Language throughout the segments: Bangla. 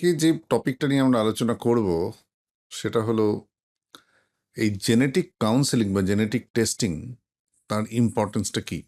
আজকে যে টপিকটা নিয়ে আমরা আলোচনা করব, সেটা হলো এই জেনেটিক কাউন্সেলিং বা জেনেটিক টেস্টিং তার ইম্পর্টেন্সটা কী?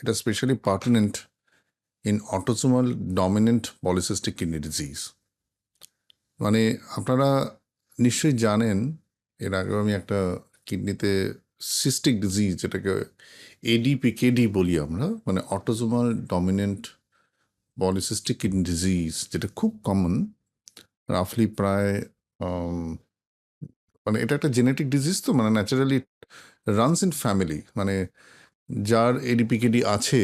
এটা specially pertinent in autosomal dominant polycystic kidney disease মানে আপনারা নিশ্চয়ই জানেন, এর আগেও আমি একটা কিডনিতে সিস্টিক ডিজিজ যেটাকে এডিপিকেডি বলি আমরা মানে autosomal dominant polycystic kidney disease যেটা খুব কমন রাফলি প্রায় মানে এটা একটা জেনেটিক ডিজিজ তো মানে ন্যাচারালি রানস ইন ফ্যামিলি মানে যার এডিপিকেডি আছে,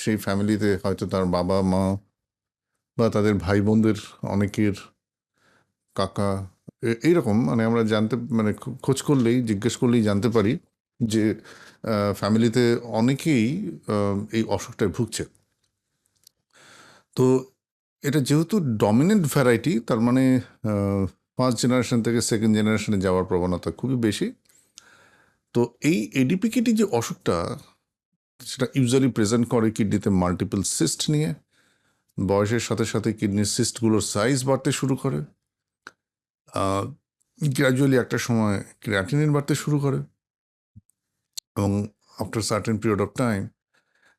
সেই ফ্যামিলিতে হয়তো তার বাবা, মা বা তাদের ভাই বোনদের অনেকের কাকা এইরকম মানে আমরা জানতে মানে খোঁজ করলেই, জিজ্ঞেস করলেই জানতে পারি যে ফ্যামিলিতে অনেকেই এই অসুখটায় ভুগছে। তো এটা যেহেতু ডমিনেন্ট ভ্যারাইটি তার মানে ফার্স্ট জেনারেশন থেকে সেকেন্ড জেনারেশনে যাওয়ার প্রবণতা খুবই বেশি। তো এই এডিপিকেটি যে অসুখটা, সেটা ইউজুয়ালি প্রেজেন্ট করে কিডনিতে মাল্টিপল সিস্ট নিয়ে। বয়সের সাথে সাথে কিডনির সিস্টগুলোর সাইজ বাড়তে শুরু করে। গ্র্যাজুয়ালি একটা সময় ক্রিয়াটিনিন বাড়তে শুরু করে। এবং after certain period of time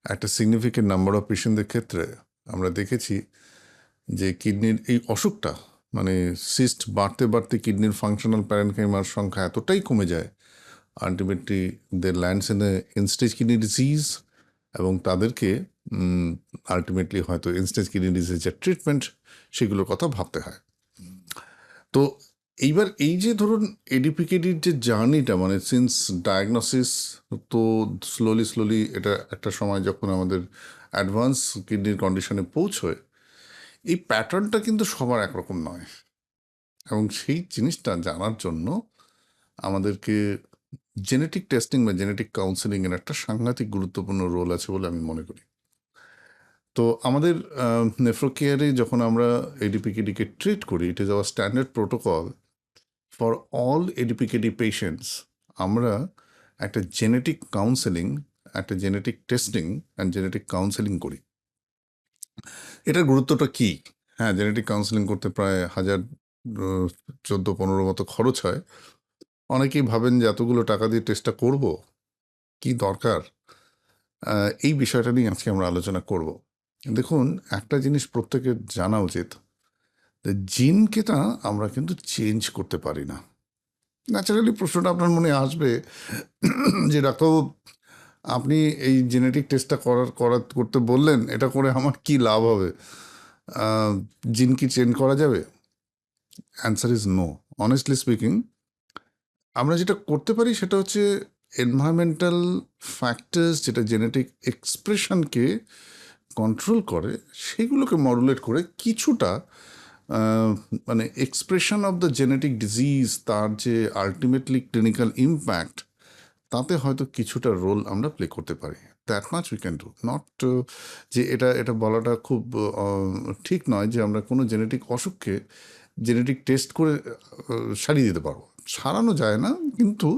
একটা সিগনিফিকেন্ট নাম্বার অফ পেশেন্টদের ক্ষেত্রে আমরা দেখেছি যে কিডনির এই অসুখটা মানে সিস্ট বাড়তে বাড়তে কিডনির ফাংশনাল প্যারেনকাইমার সংখ্যা এতটাই কমে যায় ultimately they lands in end stage kidney disease এবং তাদেরকে আলটিমেটলি হয়তো ইনস্টেজ কিডনি ডিজিজের ট্রিটমেন্ট সেগুলোর কথা ভাবতে হয়। তো এইবার এই যে ধরুন এডিপিকেডির যে জার্নিটা মানে সিন্স ডায়াগনোসিস তো স্লোলি স্লোলি এটা একটা সময় যখন আমাদের অ্যাডভান্স কিডনির কন্ডিশনে পৌঁছয় এই প্যাটার্নটা কিন্তু সবার একরকম নয়। এবং সেই জিনিসটা জানার জন্য আমাদেরকে জেনেটিক টেস্টিং বা জেনেটিক কাউন্সেলিংয়ের একটা সাংঘাতিক গুরুত্বপূর্ণ রোল আছে বলে আমি মনে করি। তো আমাদের নেফ্রোকেয়ারে যখন আমরা এডিপিকেডিকে ট্রিট করি it is our standard protocol for all ADPKD patients আমরা একটা জেনেটিক কাউন্সেলিং একটা genetic testing and genetic counselling করি। এটার গুরুত্বটা কি? হ্যাঁ জেনেটিক কাউন্সেলিং করতে প্রায় হাজার চোদ্দ, পনেরো মতো খরচ হয়। অনেকেই ভাবেন যে এতগুলো টাকা দিয়ে টেস্টটা করব? কি দরকার? এই বিষয়টা নিয়ে আজকে আমরা আলোচনা করব। দেখুন, একটা জিনিস প্রত্যেকের জানা উচিত জিনকে তা আমরা কিন্তু চেঞ্জ করতে পারি না। ন্যাচারালি প্রশ্নটা আপনার মনে আসবে যে ডাক্তারবাবু আপনি এই জেনেটিক টেস্টটা করার করা করতে বললেন, এটা করে আমার কি লাভ হবে? জিন কি চেঞ্জ করা যাবে? Answer is no honestly speaking আমরা যেটা করতে পারি সেটা হচ্ছে এনভায়রনমেন্টাল ফ্যাক্টার্স যেটা জেনেটিক এক্সপ্রেশনকে কন্ট্রোল করে, সেগুলোকে মডুলেট করে কিছুটা মানে expression of the genetic disease তার যে আলটিমেটলি ক্লিনিক্যাল ইম্প্যাক্ট তাতে হয়তো কিছুটা রোল আমরা প্লে করতে পারি। That much we can do not যে এটা এটা বলাটা খুব ঠিক নয় যে আমরা কোনো জেনেটিক অসুখকে জেনেটিক টেস্ট করে সারিয়ে দিতে পারব। সারানো যায় না, কিন্তু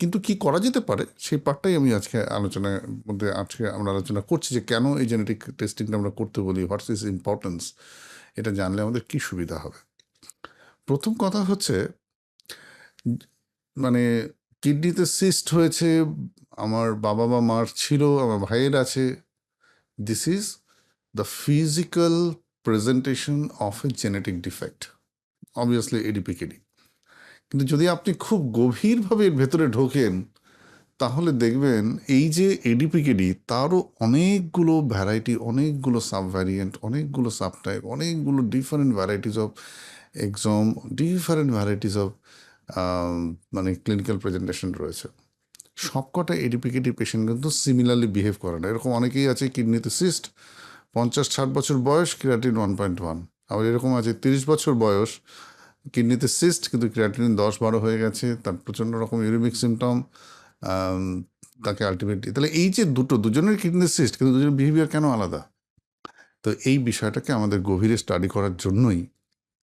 কিন্তু কি করা যেতে পারে? সেই পার্টটাই আমি আজকে আলোচনার মধ্যে, আজকে আমরা আলোচনা করছি যে কেন এই জেনেটিক টেস্টিংটা আমরা করতে বলি হোয়াটস ইজ ইম্পর্টেন্স এটা জানলে আমাদের কি সুবিধা হবে? প্রথম কথা হচ্ছে মানে কিডনিতে সিস্ট হয়েছে, আমার বাবা বা মার ছিল আমার ভাইয়ের আছে। This is the physical presentation of a genetic defect obviously ADPKD কিন্তু যদি আপনি খুব গভীরভাবে এর ভেতরে ঢোকেন, তাহলে দেখবেন এই যে এডিপিকেডি তারও অনেকগুলো ভ্যারাইটি অনেকগুলো সাব ভ্যারিয়েন্ট অনেকগুলো সাবটাইপ অনেকগুলো different varieties of exome different varieties of মানে ক্লিনিক্যাল প্রেজেন্টেশন রয়েছে। সবকটা এডিপিকেটি পেশেন্ট কিন্তু সিমিলারলি বিহেভ করে না। এরকম অনেকেই আছে কিডনিতে সিস্ট পঞ্চাশ ষাট বছর বয়স ক্রিয়াটিন ওয়ান পয়েন্ট ওয়ান আবার এরকম আছে তিরিশ বছর বয়স কিডনিতে সিস্ট কিন্তু ক্রিয়াটিন দশ বারো হয়ে গেছে, তার প্রচণ্ড রকম ইউরিমিক সিমটম তাকে আলটিমেটলি তাহলে এই যে দুটো, দুজনের কিডনি সিস্ট কিন্তু দুজনের বিহেভিয়ার কেন আলাদা? তো এই বিষয়টাকে আমাদের গভীরে স্টাডি করার জন্যই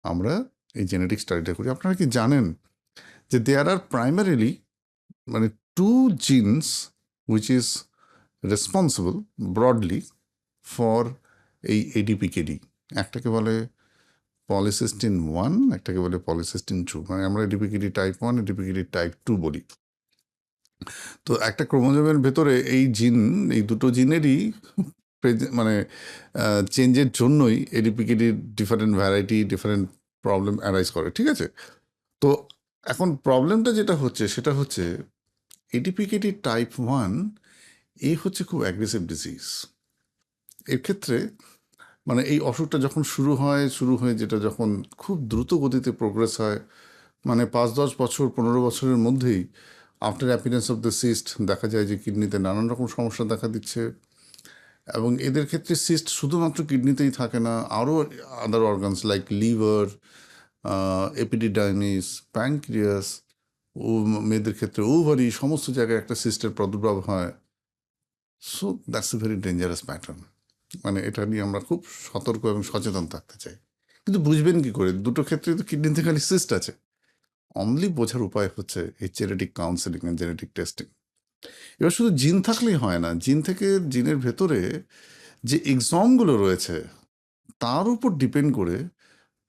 আমরা এই জেনেটিক স্টাডিটা করি। আপনারা কি জানেন যে দেয়ার আর প্রাইমারিলি মানে two genes which is responsible broadly for এই এডিপিকেডি একটাকে বলে পলিসিস্টিন ওয়ান একটাকে বলে পলিসিস্টিন টু মানে আমরা ADPKD type one ADPKD type two বলি। তো একটা ক্রোমোজোমের ভেতরে এই জিন এই দুটো জিনেরই মানে চেঞ্জের জন্যই এডিপিকিডির different variety different problem arise করে। ঠিক আছে? তো এখন প্রবলেমটা যেটা হচ্ছে, সেটা হচ্ছে এডিপিকিডি টাইপ ওয়ান এই হচ্ছে খুব অ্যাগ্রেসিভ ডিজিজ এর ক্ষেত্রে মানে এই অসুখটা যখন শুরু হয়, শুরু হয়ে যেটা যখন খুব দ্রুত গতিতে প্রোগ্রেস হয় মানে পাঁচ, দশ বছর, পনেরো বছরের মধ্যেই after appearance of the cyst দেখা যায় যে কিডনিতে নানান রকম সমস্যা দেখা দিচ্ছে। এবং এদের ক্ষেত্রে সিস্ট শুধুমাত্র কিডনিতেই থাকে না, আরও other organs like liver epididymis pancreas, ও মেয়েদের ক্ষেত্রে ওভারি, সমস্ত জায়গায় একটা সিস্টের প্রাদুর্ভাব হয়। So that's a very dangerous pattern মানে এটা নিয়ে আমরা খুব সতর্ক এবং সচেতন থাকতে চাই। কিন্তু বুঝবেন কি করে? দুটো ক্ষেত্রে তো কিডনিতে খালি সিস্ট আছে। অনলি বোঝার উপায় হচ্ছে এই genetic counselling and genetic testing এবার শুধু জিন থাকলেই হয় না জিন থেকে জিনের ভেতরে যে এক্সামগুলো রয়েছে, তার উপর ডিপেন্ড করে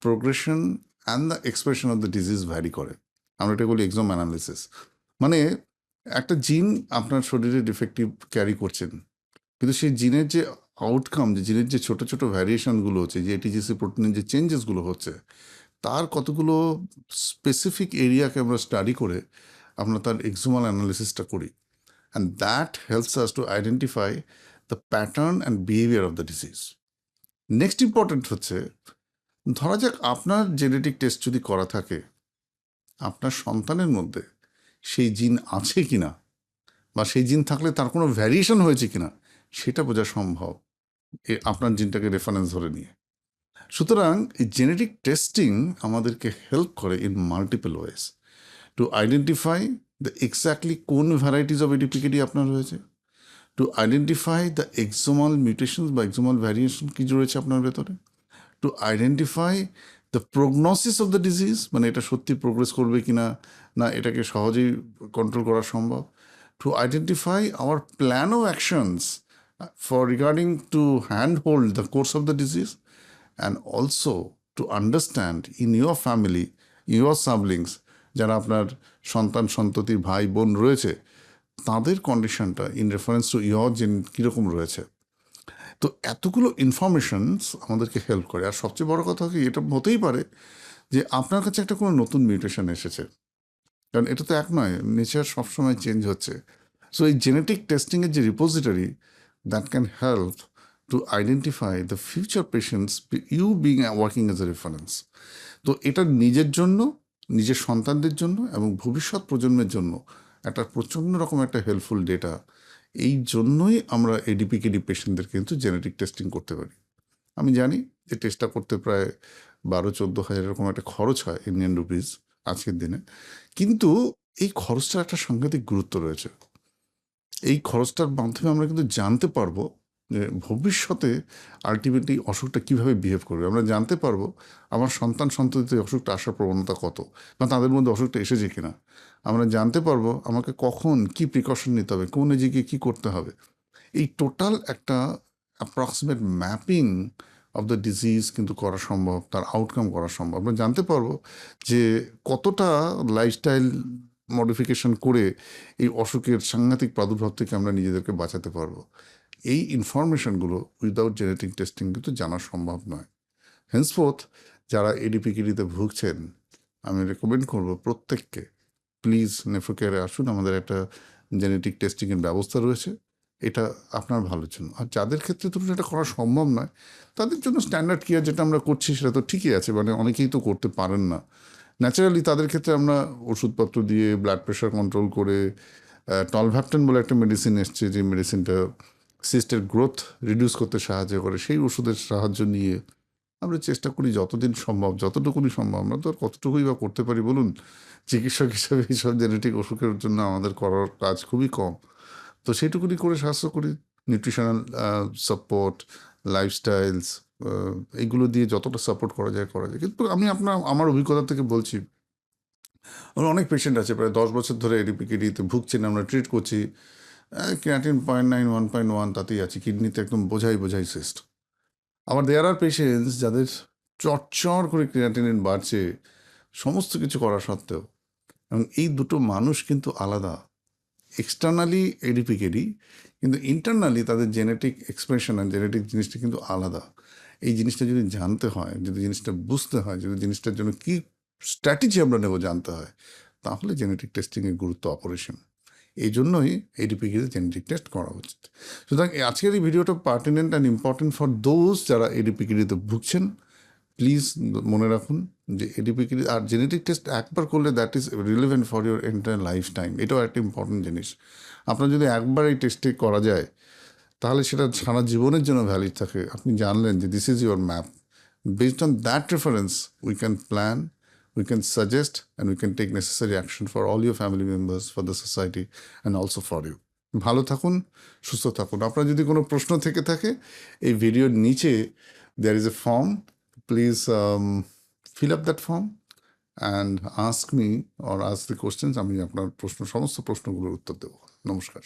progression and the expression of the disease vary করে। আমরা এটা বলি এক্সাম অ্যানালিসিস মানে একটা জিন আপনার শরীরে ডিফেক্টিভ ক্যারি করছেন, কিন্তু সেই জিনের যে আউটকাম যে জিনের যে ছোট ছোট ভ্যারিয়েশনগুলো হচ্ছে, যে এটিজিসি প্রোটিনের যে চেঞ্জেসগুলো হচ্ছে, তার কতগুলো স্পেসিফিক এরিয়াকে আমরা স্টাডি করে আমরা তার এক্সোমাল অ্যানালিসিসটা করি। And that helps us to identify the pattern and behaviour of the disease next important হচ্ছে ধরা যাক আপনার জেনেটিক টেস্ট যদি করা থাকে, আপনার সন্তানের মধ্যে সেই জিন আছে কি না বা সেই জিন থাকলে তার কোনো ভ্যারিয়েশন হয়েছে কিনা, সেটা বোঝা সম্ভব এ আপনার জিনটাকে রেফারেন্স ধরে নিয়ে। সুতরাং এই জেনেটিক টেস্টিং আমাদেরকে হেল্প করে in multiple ways to identify the exactly কোন ভ্যারাইটিস অফ এডিপিকেডি আপনার রয়েছে to identify the exomal mutations বা এক্সোমাল ভ্যারিয়েশন কী রয়েছে আপনার ভেতরে to identify the prognosis of the disease মানে এটা সত্যি প্রোগ্রেস করবে কি না না এটাকে সহজেই কন্ট্রোল করা সম্ভব to identify our plan of actions for regarding to hand hold the course of the disease and also to understand in your family your siblings যারা আপনার সন্তান, সন্ততির ভাই, বোন রয়েছে, তাদের কন্ডিশনটা in reference to your gene কীরকম রয়েছে। তো এতগুলো ইনফরমেশনস আমাদেরকে হেল্প করে। আর সবচেয়ে বড় কথা কি, এটা হতেই পারে যে আপনার কাছে একটা কোনো নতুন মিউটেশন এসেছে। কারণ এটা তো এক নয়, নেচার সবসময় চেঞ্জ হচ্ছে। সো এই জেনেটিক টেস্টিংয়ের যে repository that can help to identify the future patients you being working as a reference তো এটা নিজের জন্য, নিজের সন্তানদের জন্য এবং ভবিষ্যৎ প্রজন্মের জন্য একটা প্রচণ্ড রকম একটা হেল্পফুল ডেটা এই জন্যই আমরা এডিপিকেডি পেশেন্টদের কিন্তু জেনেটিক টেস্টিং করতে পারি। আমি জানি যে টেস্টটা করতে প্রায় বারো, চোদ্দ হাজার এরকম একটা খরচ হয় ইন্ডিয়ান রুপিস আজকের দিনে। কিন্তু এই খরচটার একটা সাংঘাতিক গুরুত্ব রয়েছে। এই খরচটার মাধ্যমে আমরা কিন্তু জানতে পারব ভবিষ্যতে আলটিমেটলি অসুখটা কীভাবে বিহেভ করবে? আমরা জানতে পারব আমার সন্তান সন্ততিতে অসুখটা আসার প্রবণতা কত বা তাদের মধ্যে অসুখটা এসেছে কিনা। আমরা জানতে পারব আমাকে কখন কি প্রিকশন নিতে হবে, কোন এজে গিয়ে কী করতে হবে। এই টোটাল একটা approximate mapping of the disease কিন্তু করা সম্ভব, তার আউটকাম করা সম্ভব। আমরা জানতে পারব যে কতটা লাইফস্টাইল মডিফিকেশন করে এই অসুখের সাংঘাতিক প্রাদুর্ভাব থেকে আমরা নিজেদেরকে বাঁচাতে পারব। এই ইনফরমেশনগুলো উইদাউট জেনেটিক টেস্টিং কিন্তু জানা সম্ভব নয়। হেন্সফোর্থ যারা এডিপিকিডিতে ভুগছেন, আমি রেকমেন্ড করব প্রত্যেককে প্লিজ নেফ্রোকেয়ারে আসুন, আমাদের একটা জেনেটিক টেস্টিংয়ের ব্যবস্থা রয়েছে। এটা আপনার ভালোর জন্য। আর যাদের ক্ষেত্রে ধরুন এটা করা সম্ভব নয়, তাদের জন্য স্ট্যান্ডার্ড কেয়ার যেটা আমরা করছি সেটা তো ঠিকই আছে মানে অনেকেই তো করতে পারেন না। ন্যাচারালি তাদের ক্ষেত্রে আমরা ওষুধপত্র দিয়ে ব্লাড প্রেশার কন্ট্রোল করে টলভ্যাপটেন বলে একটা মেডিসিন এসছে, যে মেডিসিনটা সিস্টের গ্রোথ রিডিউস করতে সাহায্য করে, সেই ওষুধের সাহায্য নিয়ে আমরা চেষ্টা করি যতদিন সম্ভব, যতটুকুনি সম্ভব, আমরা তো আর কতটুকুই বা করতে পারি বলুন? চিকিৎসক হিসাবে এইসব জেনেটিক অসুখের জন্য আমাদের করার কাজ খুবই কম। তো সেইটুকুনি করে স্বাস্থ্য করি নিউট্রিশনাল সাপোর্ট লাইফস্টাইলস এইগুলো দিয়ে যতটা সাপোর্ট করা যায় করা যায়। কিন্তু আমি আপনার, আমার অভিজ্ঞতা থেকে বলছি, আমার অনেক পেশেন্ট আছে, প্রায় দশ বছর ধরে এডিপিকিডিতে ভুগছেন, আমরা ট্রিট করছি। Creatinine point nine one point one তাতেই আছে। কিডনিতে একদম বোঝাই বোঝাই সিস্ট আবার দেয়ার আর পেশেন্টস যাদের চটচড় করে ক্রিয়াটিনিন বাড়ছে, সমস্ত কিছু করা সত্ত্বেও। এবং এই দুটো মানুষ কিন্তু আলাদা। এক্সটার্নালি এডিপিকেডি কিন্তু ইন্টারনালি তাদের জেনেটিক এক্সপ্রেশন আর জেনেটিক জিনিসটা কিন্তু আলাদা। এই জিনিসটা যদি জানতে হয়, যদি জিনিসটা বুঝতে হয়, যদি জিনিসটার জন্য কী স্ট্র্যাটেজি আমরা নেব জানতে হয়, তাহলে জেনেটিক টেস্টিংয়ের গুরুত্ব অপারেশন এই জন্যই এডিপিকেতে জেনেটিক টেস্ট করা উচিত। সুতরাং আজকের এই ভিডিওটা pertinent and important for those যারা এডিপিকেডিতে ভুগছেন প্লিজ মনে রাখুন যে এডিপিকেডি আর জেনেটিক টেস্ট একবার করলে that is relevant for your entire life time এটাও একটা ইম্পর্টেন্ট জিনিস। আপনার যদি একবার এই টেস্টে করা যায়, তাহলে সেটা সারা জীবনের জন্য ভ্যালিড থাকে। আপনি জানলেন যে this is your map based on that reference we can plan we can suggest and we can take necessary action for all your family members for the society and also for you ভালো থাকুন, সুস্থ থাকুন। আপনার যদি কোনো প্রশ্ন থেকে থাকে, এই ভিডিওর নিচে there is a form please fill up that form and ask me or ask the questions আমি আপনার প্রশ্ন, সমস্ত প্রশ্নগুলোর উত্তর দেবো। নমস্কার।